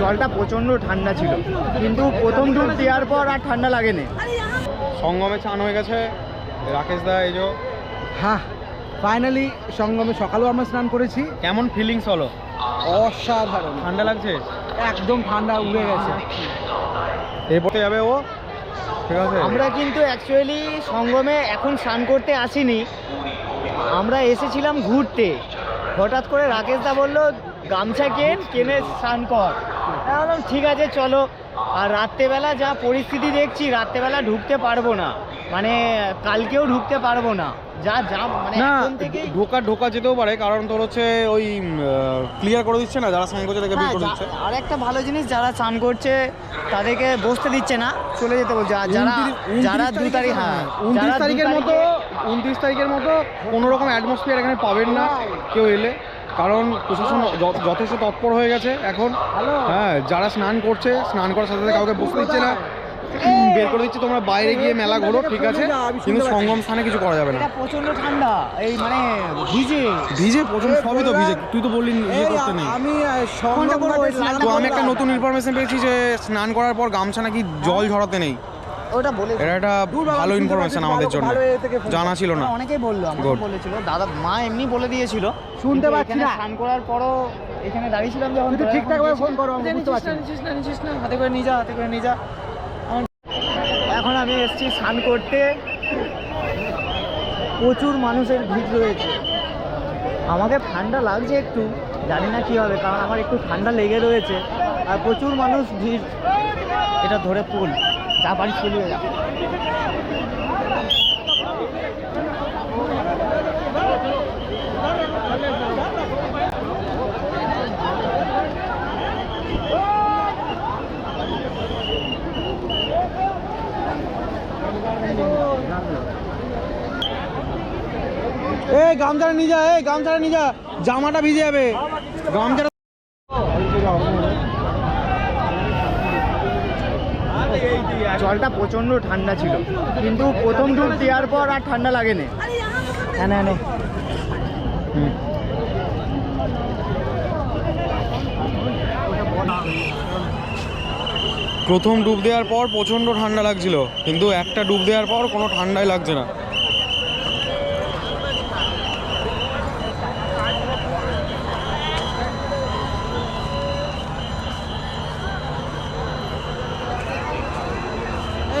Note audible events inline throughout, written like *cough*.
জলটা প্রচণ্ড ঠান্ডা ছিল। কিন্তু প্রথম ডুব দেওয়ার পর আর ঠান্ডা লাগেনি। সঙ্গমে চান হয়ে গেছে। রাকেশ দা এই যে। হ্যাঁ ফাইনালি সঙ্গমে সকালেও আমরা স্নান করেছি। কেমন ফিলিংস হলো অসাধারণ। ঠান্ডা লাগছে? একদম ঠান্ডা উড়ে গেছে। এরপরে যাবে ও? ঠিক আছে। আমরা কিন্তু অ্যাকচুয়ালি সঙ্গমে এখন স্নান করতে আসিনি। আমরা এসেছিলাম ঘুরতে। হঠাৎ করে রাকেশ দা বলল গামছা কেন? কেনে স্নান কর। বললাম ঠিক আছে চলো। আর রাত্রেবেলা যা পরিস্থিতি দেখছি রাত্রেবেলা ঢুকতে পারব না। মানে কালকেও ঢুকতে পারব না। যা যা মানে না ঢোকা ঢোকা যেতেও পারে কারণ তোর হচ্ছে ওই ক্লিয়ার করে দিচ্ছে না যারা স্নান করছে তাদেরকে বের হ্যাঁ, করে দিচ্ছে। আর একটা ভালো জিনিস যারা স্নান করছে তাদেরকে বসতে দিচ্ছে না চলে যেতে বলছে। আর যারা যারা দু তারিখ হ্যাঁ উনত্রিশ তারিখের মতো উনত্রিশ তারিখের মতো কোনো রকম অ্যাটমসফিয়ার এখানে পাবেন না কেউ এলে। কারণ প্রশাসন যথেষ্ট তৎপর হয়ে গেছে। এখন হ্যাঁ যারা স্নান করছে স্নান করার সাথে সাথে কাউকে বসতে দিচ্ছে না। বের করে দিচ্ছে তোমরা বাইরে গিয়ে মেলা ঘোরো ঠিক আছে? কিন্তু সঙ্গম স্থানে কিছু করা যাবে না। এটা প্রচণ্ড ঠান্ডা এই মানে ভিজে। ভিজে প্রচুর সবই তো ভিজে। তুই তো বললি ইয়ে করতে নেই। আমি? তো আমি একটা নতুন ইনফরমেশন পেয়েছি যে স্নান করার পর গামছা নাকি জল ঝরাতে নেই। ওটা বলে এটা একটা ভালো ইনফরমেশন আমাদের জন্য। জানা ছিল না। অনেকেই বলল আমাকে. বলেছিল। দাদা মা এমনি বলে দিয়েছিল। শুনতে পাচ্ছি না। স্নান করার পরও এখানে দাঁড়িয়েছিলাম যখন তুই তো ঠিকঠাকভাবে এখন ফোন করো, আমি বুঝতে পারছি না, না। নিচ্ছিস না, নিচ্ছিস না, হাতে করে নিয়ে যা হাতে করে নিয়ে যা। এখন আমি এসেছি স্নান করতে। প্রচুর মানুষের ভিড় রয়েছে। আমাকে ঠান্ডা লাগছে একটু জানি না কি হবে কারণ আমার একটু ঠান্ডা লেগে রয়েছে। আর প্রচুর মানুষ ভিড়। এটা ধরে পুল যা বাড়ি চলিয়ে যা এই গামছাটা নিয়ে যা, এই গামছাটা নিয়ে যা। জামাটা ভিজে যাবে। গামছাটা জলটা প্রচণ্ড ঠান্ডা ছিল। কিন্তু প্রথম ডুব দেওয়ার পর আর ঠান্ডা লাগেনি। হ্যাঁ হ্যাঁ। প্রথম ডুব দেওয়ার পর প্রচণ্ড ঠান্ডা লাগছিল। কিন্তু একটা ডুব দেওয়ার পর কোনো ঠান্ডাই লাগছে না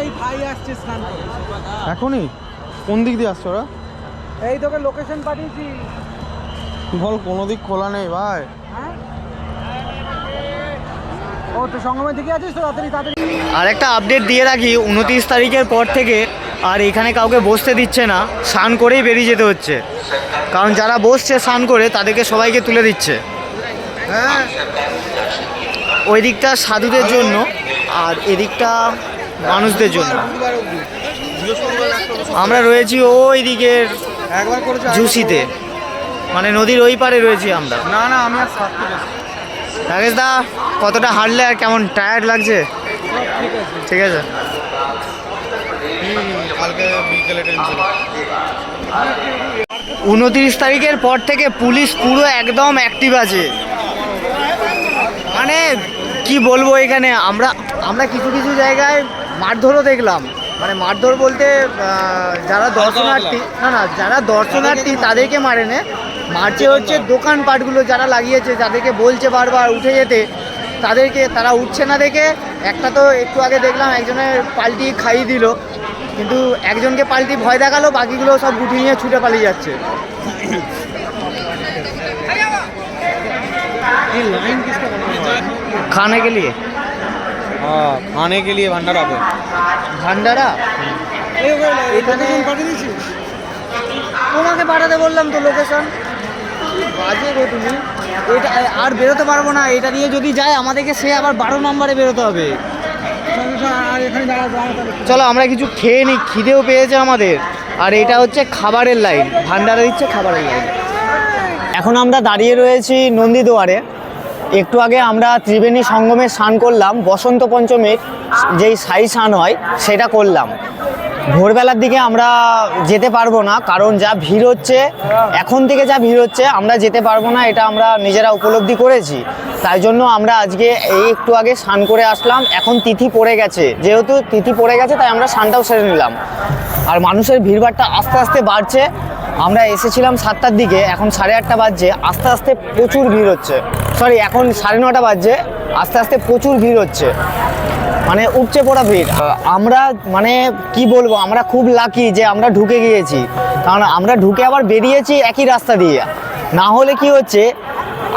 এই ভাই আসছে স্নান করে এখনই? কোন দিক দিয়ে আসছো ওরা? এই তোকে লোকেশন পাঠিয়েছি। বল কোনো দিক খোলা নেই ভাই। হ্যাঁ? ও তো সঙ্গমে থেকে আছিস তো? তাড়াতাড়ি তাড়াতাড়ি। আর একটা আপডেট দিয়ে রাখি উনত্রিশ তারিখের পর থেকে আর এখানে কাউকে বসতে দিচ্ছে না স্নান করেই বেরিয়ে যেতে হচ্ছে। কারণ যারা বসছে স্নান করে তাদেরকে সবাইকে তুলে দিচ্ছে। হ্যাঁ। ওই দিকটা সাধুদের জন্য আর এদিকটা মানুষদের জন্য। আমরা রয়েছি ওই দিকের জুসিতে মানে নদীর ওই পারে রয়েছি আমরা। না না আমি রাকেশ দা কতটা হারলে আর কেমন টায়ার্ড লাগছে? ঠিক আছে। উনত্রিশ তারিখের পর থেকে পুলিশ পুরো একদম অ্যাক্টিভ আছে। মানে কি বলব এখানে? আমরা আমরা কিছু কিছু জায়গায় মারধরও দেখলাম। মানে মারধর বলতে যারা দর্শনার্থী না না যারা দর্শনার্থী তাদেরকে মারে না। মারছে হচ্ছে দোকানপাটগুলো যারা লাগিয়েছে যাদেরকে বলছে বারবার উঠে যেতে তাদেরকে তারা উঠছে না দেখে। একটা তো একটু আগে দেখলাম একজনের পাল্টি খাইয়ে দিল কিন্তু একজনকে পাল্টি ভয় দেখাল বাকিগুলো সব গুটি নিয়ে ছুটে পালিয়ে যাচ্ছে। খানে গেলিয়ে हाँ खाने के लिए भंडारा पे ভান্ডারা এখানে তোমাকে পাঠাতে বললাম তো লোকেশন বাজে গো তুমি এটা আর বেরোতে পারবো না এটা নিয়ে যদি যায় আমাদেরকে সে আবার বারো নম্বরে বেরোতে হবে আর এখানে দাঁড়া দাঁড়া তাহলে চলো আমরা কিছু খেয়ে নিই খিদেও পেয়েছে আমাদের আর এটা হচ্ছে খাবারের লাইন ভান্ডারা দিচ্ছে খাবারের লাইন এখন আমরা দাঁড়িয়ে রয়েছি নন্দীদুয়ারে একটু আগে আমরা ত্রিবেণী সঙ্গমে স্নান করলাম, বসন্ত পঞ্চমীর যেই সাই স্নান হয়, সেটা করলাম। ভোরবেলার দিকে আমরা যেতে পারব না, কারণ যা ভিড় হচ্ছে, এখন থেকে যা ভিড় হচ্ছে, আমরা যেতে পারব না, এটা আমরা নিজেরা উপলব্ধি করেছি। তাই জন্য আমরা আজকে এই একটু আগে স্নান করে আসলাম, এখন তিথি পড়ে গেছে। যেহেতু তিথি পড়ে গেছে, তাই আমরা স্নানটাও সেরে নিলাম। আর মানুষের ভিড়ভাড়টা আস্তে আস্তে বাড়ছে আমরা এসেছিলাম সাতটার দিকে, এখন সাড়ে আটটা বাজছে, আস্তে আস্তে প্রচুর ভিড় হচ্ছে। সরি এখন সাড়ে নটা বাজছে, আস্তে আস্তে প্রচুর ভিড় হচ্ছে। মানে উপচে পড়া ভিড়। আমরা মানে কি বলব, আমরা খুব লাকি যে আমরা ঢুকে গিয়েছি। কারণ আমরা ঢুকে আবার বেরিয়েছি একই রাস্তা দিয়ে। না হলে কি হচ্ছে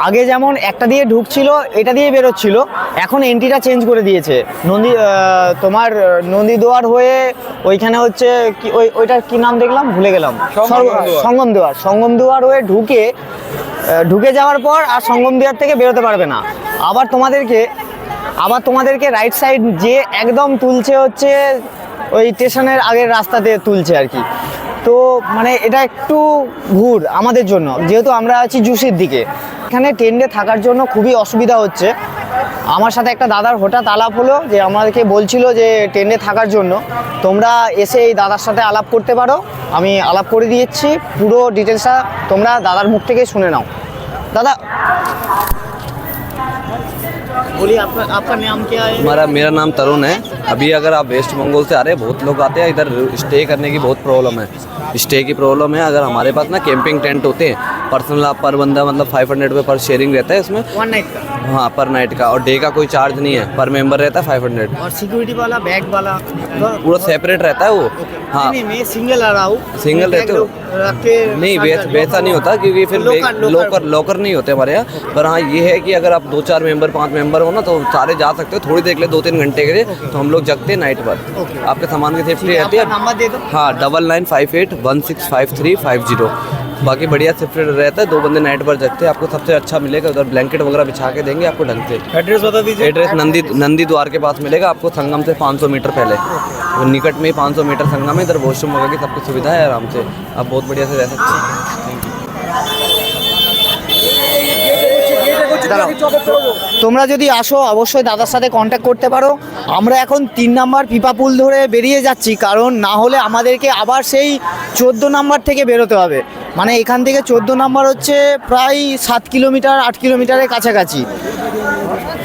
আগে যেমন একটা দিয়ে ঢুকছিল এটা দিয়ে বেরোচ্ছিল এখন এন্ট্রিটা চেঞ্জ করে দিয়েছে। নন্দী তোমার নন্দীদুয়ার হয়ে ওইখানে হচ্ছে কি ওই ওইটার কি নাম দেখলাম? ভুলে গেলাম। সঙ্গম দুয়ার। সঙ্গম দুয়ার। হয়ে ঢুকে ঢুকে যাওয়ার পর আর সঙ্গম দুয়ার থেকে বেরোতে পারবে না। আবার তোমাদেরকে আবার তোমাদেরকে রাইট সাইড যে একদম তুলছে হচ্ছে ওই স্টেশনের আগের রাস্তাতে তুলছে আর কি। তো মানে এটা একটু ঘুর আমাদের জন্য, যেহেতু আমরা আছি জুসির দিকে। এখানে টেন্ডে থাকার জন্য খুবই অসুবিধা হচ্ছে। আমার সাথে একটা দাদার হঠাৎ আলাপ হলো, যে আমাদেরকে বলছিল যে টেন্ডে থাকার জন্য। তোমরা এসে এই দাদার সাথে আলাপ করতে পারো। আমি আলাপ করে দিয়েছি, পুরো ডিটেলসটা তোমরা দাদার মুখ থেকে শুনে নাও। দাদা बोलिए, आपका आपका नाम क्या है? हमारा, मेरा नाम तरुण है। अभी अगर आप वेस्ट बंगाल से आ रहे हैं, बहुत लोग आते हैं, इधर स्टे करने की बहुत प्रॉब्लम है। स्टे की प्रॉब्लम है, अगर हमारे पास ना कैंपिंग टेंट होते हैं पर्सनल आप पर बंदा मतलब फाइव हंड्रेड रुपये पर शेयरिंग रहता है इसमें। वन नाइट का? हाँ पर नाइट का। और डे का कोई चार्ज नहीं है पर मेंबर रहता है फाइव हंड्रेड और सिक्योरिटी वाला बैग वाला? पूरा सेपरेट रहता है वो। हाँ। नहीं मैं सिंगल आ रहा हूँ। बैग रहते हो? नहीं वैस, नहीं होता क्योंकि फिर लोकर- लोकर- नहीं होते हमारे यहाँ। पर हाँ ये है कि अगर आप दो चार मेंबर पाँच मेंबर हो ना तो सारे जा सकते हो थोड़ी देर के लिए दो तीन घंटे के लिए तो हम लोग जगते हैं नाइट पर। आपके सामान की सेफ्टी रहती है? हाँ double nine five eight one six five three five zero बाकी बढ़िया सेफ्टी रहता है दो बंदे नाइट पर जगते हैं आपको सबसे अच्छा मिलेगा उधर ब्लैंकेट वगैरह बिछा के देंगे आपको ढंग से एड्रेस बता दीजिए एड्रेस नंदी नंदी द्वार के पास मिलेगा आपको संगम से 500 मीटर पहले वो निकट में ही 500 मीटर संगम है इधर वॉशरूम वगैरह की सबकी सुविधा है आराम से आप बहुत बढ़िया से रह सकते हैं দাঁড়াও। তোমরা যদি আসো অবশ্যই দাদার সাথে কন্ট্যাক্ট করতে পারো আমরা এখন তিন নাম্বার পিপা পুল ধরে বেরিয়ে যাচ্ছি কারণ না হলে আমাদেরকে আবার সেই চোদ্দো নাম্বার থেকে বেরোতে হবে মানে এখান থেকে চোদ্দ নাম্বার হচ্ছে প্রায় সাত কিলোমিটার, আট কিলোমিটারের কাছাকাছি।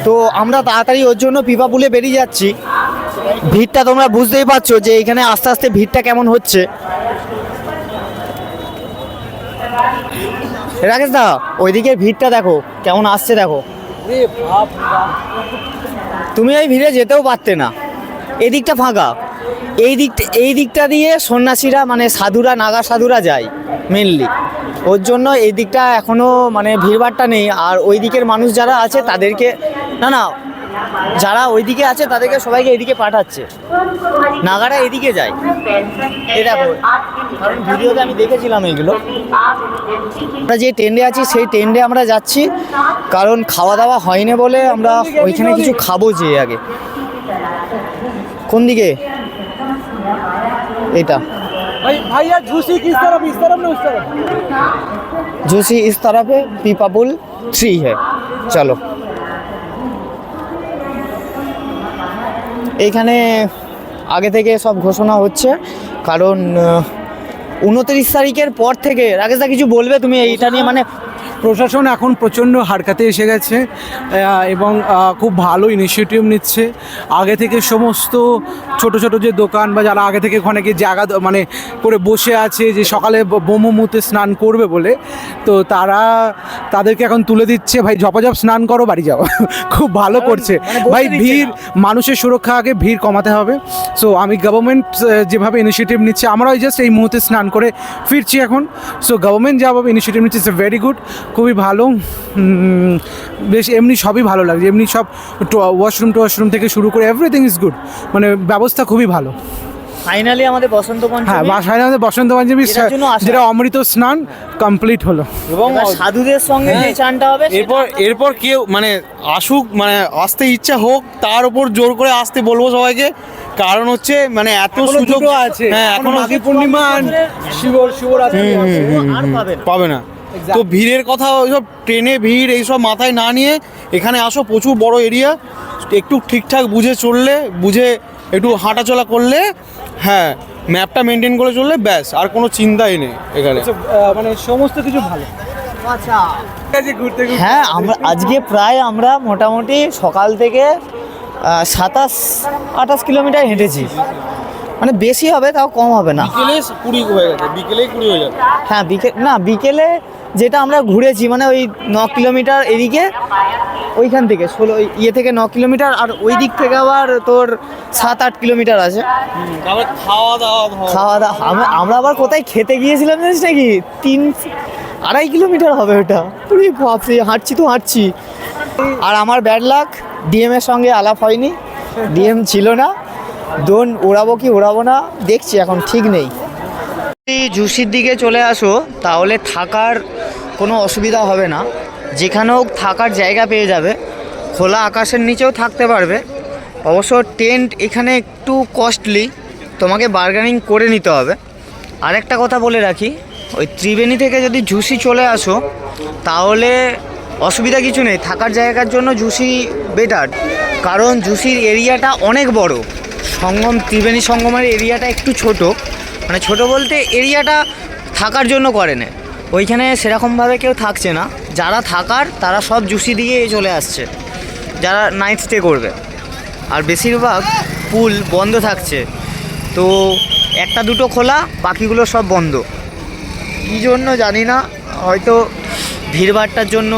তো আমরা তাড়াতাড়ি ওর জন্য পিপা পুলে বেরিয়ে যাচ্ছি। ভিড়টা তোমরা বুঝতেই পারছ যে এখানে আস্তে আস্তে ভিড়টা কেমন হচ্ছে। রাকেশ দা ওইদিকে ভিড়টা দেখো, কেমন আসছে দেখো। তুমি ওই ভিড়ে যেতেও পারতে না। এদিকটা ফাঁকা। এই দিকটা এই দিকটা দিয়ে সন্ন্যাসীরা মানে সাধুরা, নাগা সাধুরা যায় মেনলি ওর জন্য এই দিকটা এখনও মানে ভিড়ভাড়টা নেই। আর ওই দিকের মানুষ যারা আছে, তাদেরকে, না না, যারা ওইদিকে আছে, তাদেরকে সবাইকে এদিকে পাঠাচ্ছে। নাগারা এদিকে যায়। এ দেখো, কারণ ভিডিওতে আমি দেখেছিলাম এইগুলো আমরা যে টেন্ডে আছি, সেই টেন্ডে আমরা যাচ্ছি। কারণ খাওয়া দাওয়া হয়নি বলে আমরা ওইখানে কিছু খাব যে আগে। কোন দিকে? এটা भाई भैया झूसी किस तरफ इस तरफ ना उस तरफ जूसी इस तरफ है पीपा पुल थ्री है চলো এইখানে আগে থেকে সব ঘোষণা হচ্ছে কারণ উনত্রিশ তারিখের পর থেকে রাকেশ দা কিছু বলবে তুমি এইটা নিয়ে মানে প্রশাসন এখন প্রচণ্ড হারকাতে এসে গেছে এবং খুব ভালো ইনিশিয়েটিভ নিচ্ছে। আগে থেকে সমস্ত ছোট ছোট যে দোকান বা যারা আগে থেকে ওখানে গিয়ে জায়গা মানে করে বসে আছে যে সকালে বোমোমুতে স্নান করবে বলে তো তারা তাদেরকে এখন তুলে দিচ্ছে ভাই ঝপাঝপ স্নান করো বাড়ি যাও। *laughs* খুব ভালো করছে। মানে ভাই ভিড় মানুষের সুরক্ষা আগে ভিড় কমাতে হবে। সো আমি গভর্নমেন্ট যেভাবে ইনিশিয়েটিভ নিচ্ছে আমরাও জাস্ট এই মুহূর্তে স্নান করে ফিরছি এখন। সো গভর্নমেন্ট যেভাবে ইনিশিয়েটিভ নিচ্ছে ইটস এ ভেরি গুড খুবই ভালো বেশ এমনি সবই ভালো লাগছে এমনি সব ওয়াশরুম ওয়াশরুম থেকে শুরু করে এভরিথিং ইজ গুড মানে ব্যবস্থা খুবই ভালো। ফাইনালি আমাদের বসন্ত পঞ্চমী। হ্যাঁ বাসায় আমাদের বসন্ত পঞ্চমী। যেটা অমৃত স্নান কমপ্লিট হলো। এবং সাধুদের সঙ্গে যে চানটা হবে এরপর এরপর কেউ মানে আসুক মানে আসতে ইচ্ছা হোক তার উপর জোর করে আসতে বলব সবাইকে। কারণ হচ্ছে মানে এত সুযোগ আছে। হ্যাঁ এখন পূর্ণিমা শিব শিবরাত্রি আছে। আর পাবে না। তো ভিড়ের কথা ওইসব ট্রেনে ভিড় এইসব মাথায় না নিয়ে এখানে আসো প্রচুর বড় এরিয়া একটু ঠিকঠাক বুঝে চললে বুঝে একটু হাঁটাচলা করলে হ্যাঁ ম্যাপটা মেনটেন করে চললে ব্যাস আর কোনো চিন্তাই নেই এখানে। মানে সমস্ত কিছু ভালো? আচ্ছা। হ্যাঁ আমরা আজকে প্রায় আমরা মোটামুটি সকাল থেকে সাতাশ আঠাশ কিলোমিটার হেঁটেছি। মানে বেশি হবে তাও কম হবে না। বিকেলে কুড়ি হয়ে গেছে বিকেলেই কুড়ি হয়ে যাবে। হ্যাঁ বিকেল না বিকেলে যেটা আমরা ঘুরেছি মানে ওই ন কিলোমিটার এদিকে ওইখান থেকে ষোলো ওই ইয়ে থেকে ন কিলোমিটার আর ওই দিক থেকে আবার তোর সাত আট কিলোমিটার আছে। খাওয়া দাওয়া খাওয়া দাওয়া আমরা আমরা আবার কোথায় খেতে গিয়েছিলাম জানিস নাকি? তিন আড়াই কিলোমিটার হবে ওটা। পুরি ভাবছি হাঁটছি তো হাঁটছি। আর আমার ব্যাড লাক ডিএম এর সঙ্গে আলাপ হয়নি। ডিএম ছিল না। দোন ওড়াবো কি ওড়াবো না দেখছি এখন ঠিক নেই। যদি জুসির দিকে চলে আসো তাহলে থাকার কোনো অসুবিধা হবে না। যেখানে হোক থাকার জায়গা পেয়ে যাবে। খোলা আকাশের নিচেও থাকতে পারবে। অবশ্য টেন্ট এখানে একটু কস্টলি। তোমাকে বার্গেনিং করে নিতে হবে। আরেকটা কথা বলে রাখি, ওই ত্রিবেণী থেকে যদি ঝুসি চলে আসো, তাহলে অসুবিধা কিছু নেই। থাকার জায়গার জন্য ঝুসি বেটার কারণ ঝুসির এরিয়াটা অনেক বড়। সঙ্গম, ত্রিবেণী সঙ্গমের এরিয়াটা একটু ছোট। মানে ছোট বলতে এরিয়াটা থাকার জন্য করে না। ওইখানে সেরকমভাবে কেউ থাকছে না। যারা থাকার, তারা সব জুসি দিয়ে চলে আসছে। যারা নাইট স্টে করবে। আর বেশিরভাগ পুল বন্ধ থাকছে। তো একটা দুটো খোলা, বাকিগুলো সব বন্ধ। কী জন্য জানি না, হয়তো ভিড়ভাড়টার জন্য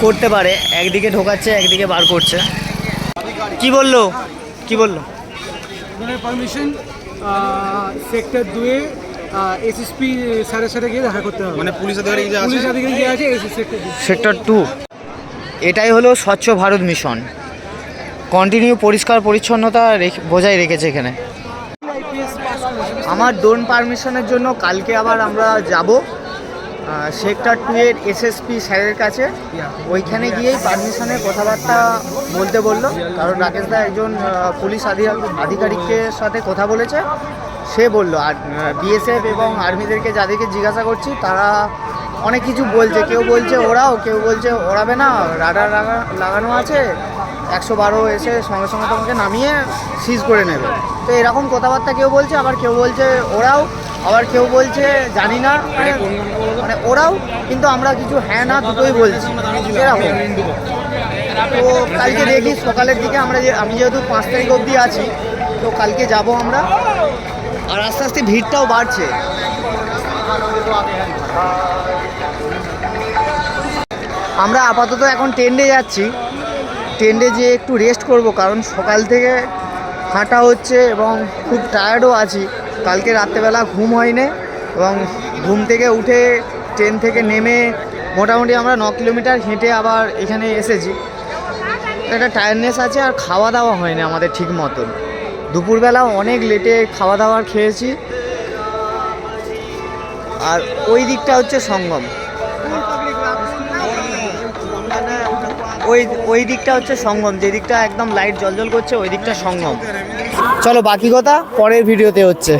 করতে পারে। একদিকে ঢোকাচ্ছে, একদিকে বার করছে। কি বলল? কি বলল? পারমিশন সেক্টর দুয়ে এসএসপি স্যারের সাথে গিয়ে দেখা করতে হবে। মানে পুলিশ আধিকারিক যে আছে? পুলিশ আধিকারিক যে আছে সেক্টর সেক্টর টু। এটাই হলো স্বচ্ছ ভারত মিশন। কন্টিনিউ পরিষ্কার পরিচ্ছন্নতা রেখে বজায় রেখেছে এখানে। আমার ড্রোন পারমিশনের জন্য কালকে আবার আমরা যাব সেক্টর টু এর এসএসপি স্যারের কাছে। ওইখানে গিয়েই পারমিশনের কথাবার্তা বলতে বলল কারণ রাকেশ দা একজন পুলিশ আধি- আধিকারিকের সাথে কথা বলেছে। সে বলল, আর বিএসএফ এবং আর্মিদেরকে যাদেরকে জিজ্ঞাসা করছি, তারা অনেক কিছু বলছে। কেউ বলছে ওরাও, কেউ বলছে ওড়াবে না, রাডার লাগানো আছে, একশো বারো এসে সঙ্গে সঙ্গে তোমাকে নামিয়ে সিজ করে নেবে। তো এরকম কথাবার্তা কেউ বলছে, আবার কেউ বলছে ওরাও, আবার কেউ বলছে জানি না মানে মানে ওরাও, কিন্তু আমরা কিছু হ্যাঁ না দুটোই বলছি। এরকম। তো কালকে দেখি, সকালের দিকে আমরা আমি যেহেতু পাঁচ তারিখ অবধি আছি, তো কালকে যাব আমরা। আর আস্তে আস্তে ভিড়টাও বাড়ছে। আমরা আপাতত এখন টেন্ডে যাচ্ছি। টেন্ডে যেয়ে একটু রেস্ট করব, কারণ সকাল থেকে হাঁটা হচ্ছে এবং খুব টায়ার্ডও আছি। কালকে রাত্রেবেলা ঘুম হয়নি এবং ঘুম থেকে উঠে ট্রেন থেকে নেমে মোটামুটি আমরা ন কিলোমিটার হেঁটে আবার এখানে এসেছি। একটা টায়ার্ডনেস আছে আর খাওয়া দাওয়া হয়নি আমাদের ঠিক মতন। দুপুরবেলা অনেক লেটে খাওয়া দাওয়ার খেয়েছি। আর ওই দিকটা হচ্ছে সঙ্গম। ওই ওই দিকটা হচ্ছে সঙ্গম, যে দিকটা একদম লাইট জলজল করছে, ওই দিকটা সঙ্গম। চলো বাকি কথা পরের ভিডিওতে হচ্ছে।